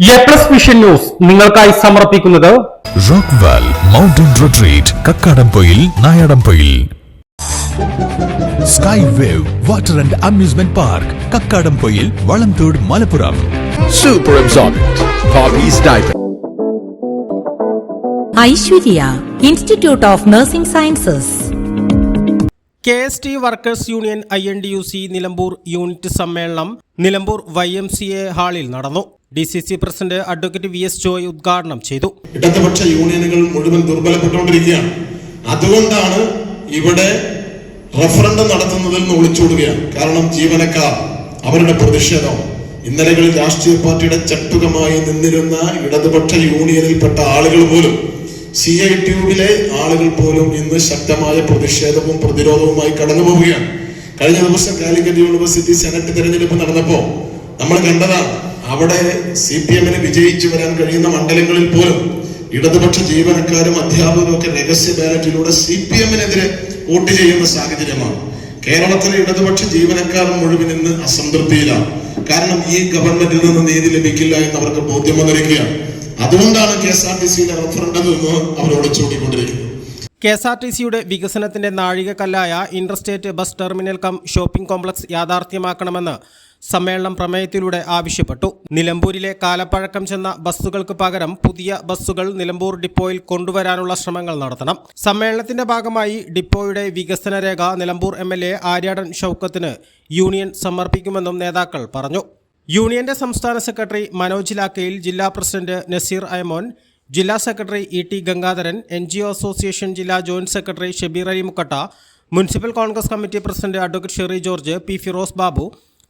A plus vision news നിങ്ങൾക്കായി സമർപ്പിക്കുന്നത് rockwall mountain retreat Kakkadampoyil Nayadampoyil. Sky wave water and amusement park Kakkadampoyil Valamthode Malappuram. Super. Aishwarya institute of nursing sciences K S T workers union I N D U C Nilambur unit സമ്മേളനം Nilambur Y M C A ഹാളിൽ നടന്നു. D C C president advocate V S Joy ഉദ്ഘാടനം ചെയ്തു. ഇടതുപക്ഷ യൂണിയനുകൾ മുഴുവൻ ദുർബലപ്പെട്ടുകൊണ്ടിരിക്കുകയാണ്. അതുകൊണ്ടാണ് ഇവിടെ റഫറൻഡം നടത്തുന്നതിൽ നിന്ന് ഒളിച്ചോടുകയാണ്. കാരണം ജീവനക്കാർ അവരുടെ പ്രതിഷേധം ഇന്നലകളിൽ രാഷ്ട്രീയ പാർട്ടിയുടെ ചട്ടുകമായി നിന്നിരുന്ന ഇടതുപക്ഷ യൂണിയനിൽപ്പെട്ട ആളുകൾ പോലും സി ഐ ട്യൂബിലെ ആളുകൾ പോലും ഇന്ന് ശക്തമായ പ്രതിഷേധവും പ്രതിരോധവുമായി കടന്നു പോവുകയാണ്. കഴിഞ്ഞ ദിവസം കാലിക്കറ്റ് യൂണിവേഴ്സിറ്റി സെനറ്റ് തെരഞ്ഞെടുപ്പ് നടന്നപ്പോൾ നമ്മൾ കണ്ടതാണ് അവിടെ സി പി എമ്മിന് വിജയിച്ചു വരാൻ കഴിയുന്ന മണ്ഡലങ്ങളിൽ പോലും ഇടതുപക്ഷ ജീവനക്കാരും അധ്യാപകരും ഒക്കെ രഹസ്യ ബാലറ്റിലൂടെ സി പി എമ്മിനെതിരെ വോട്ട് ചെയ്യുന്ന സാഹചര്യമാണ്. കേരളത്തിലെ ഇടതുപക്ഷ ജീവനക്കാർ മുഴുവൻ ഇന്ന് അസംതൃപ്തിയിലാണ്. കാരണം ഈ ഗവൺമെന്റിൽ നിന്ന് നീതി ലഭിക്കില്ല എന്ന് അവർക്ക് ബോധ്യം വന്നിരിക്കുകയാണ് അതുകൊണ്ടാണ് കെ എസ് ആർ ടി സിയിലെ റഫറൻഡം നിന്ന് അവരോട് ചൂണ്ടിക്കൊണ്ടിരിക്കുന്നത് കെ എസ് ആർ ടി സിയുടെ വികസനത്തിന്റെ നാഴികക്കല്ലായ interstate bus terminal cum shopping complex യാഥാർത്ഥ്യമാക്കണമെന്ന് സമ്മേളനം പ്രമേയത്തിലൂടെ ആവശ്യപ്പെട്ടു. നിലമ്പൂരിലെ കാലപ്പഴക്കം ചെന്ന ബസ്സുകൾക്ക് പകരം പുതിയ ബസ്സുകൾ നിലമ്പൂർ ഡിപ്പോയിൽ കൊണ്ടുവരാനുള്ള ശ്രമങ്ങൾ നടത്തണം. സമ്മേളനത്തിന്റെ ഭാഗമായി ഡിപ്പോയുടെ വികസന രേഖ Nilambur M L A Aryadan ഷൌക്കത്തിന് union സമർപ്പിക്കുമെന്നും നേതാക്കൾ പറഞ്ഞു. യൂണിയന്റെ സംസ്ഥാന സെക്രട്ടറി മനോജ് ലാക്കയിൽ ജില്ലാ പ്രസിഡന്റ് നസീർ അയമോൻ ജില്ലാ secretary E T Gangadharan N G O association ജില്ലാ joint secretary Shabeer Ali Mukkatta municipal Congress committee president advocate Sherry George P Firoz Babu